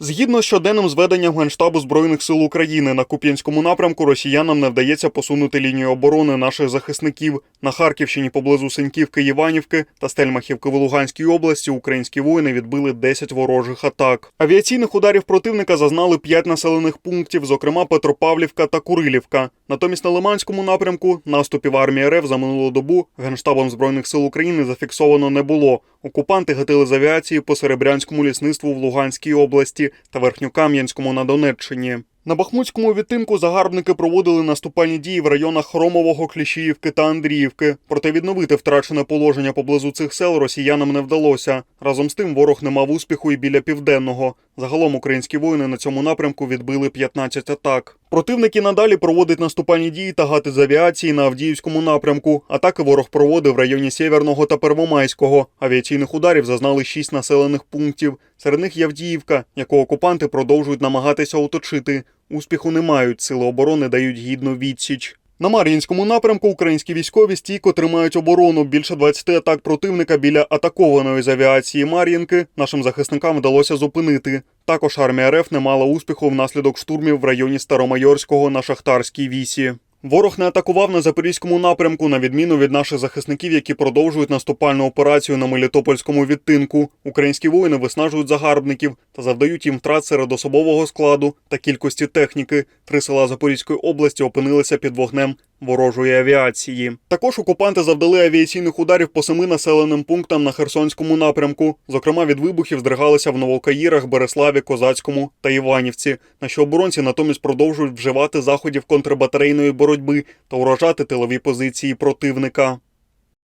Згідно з щоденним зведенням Генштабу Збройних сил України на Куп'янському напрямку росіянам не вдається посунути лінію оборони наших захисників. На Харківщині поблизу Синьківки, Іванівки та Стельмахівки в Луганській області українські воїни відбили 10 ворожих атак. Авіаційних ударів противника зазнали 5 населених пунктів, зокрема Петропавлівка та Курилівка. Натомість на Лиманському напрямку наступів армії РФ за минулу добу Генштабом Збройних сил України зафіксовано не було. Окупанти гатили з авіації по Серебрянському лісництву в Луганській області та Верхньокам'янському на Донеччині. На Бахмутському відтинку загарбники проводили наступальні дії в районах Хромового, Кліщіївки та Андріївки. Проте відновити втрачене положення поблизу цих сел росіянам не вдалося. Разом з тим ворог не мав успіху і біля південного. Загалом українські воїни на цьому напрямку відбили 15 атак. Противники надалі проводить наступальні дії та гати з авіації на Авдіївському напрямку. Атаки ворог проводив в районі Северного та Первомайського. Авіаційних ударів зазнали шість населених пунктів. Серед них Явдіївка, яку окупанти продовжують намагатися оточити. Успіху не мають, сили оборони дають гідну відсіч. На Мар'їнському напрямку українські військові стійко тримають оборону. Більше 20 атак противника біля атакованої з авіації Мар'їнки нашим захисникам вдалося зупинити. Також армія РФ не мала успіху внаслідок штурмів в районі Старомайорського на Шахтарській вісі. Ворог не атакував на запорізькому напрямку, на відміну від наших захисників, які продовжують наступальну операцію на Мелітопольському відтинку. Українські воїни виснажують загарбників та завдають їм втрат серед особового складу та кількості техніки. Три села Запорізької області опинилися під вогнем ворожої авіації. Також окупанти завдали авіаційних ударів по семи населеним пунктам на Херсонському напрямку. Зокрема, від вибухів здригалися в Новокаїрах, Береславі, Козацькому та Іванівці. Наші оборонці натомість продовжують вживати заходів контрбатарейної боротьби та уражати тилові позиції противника.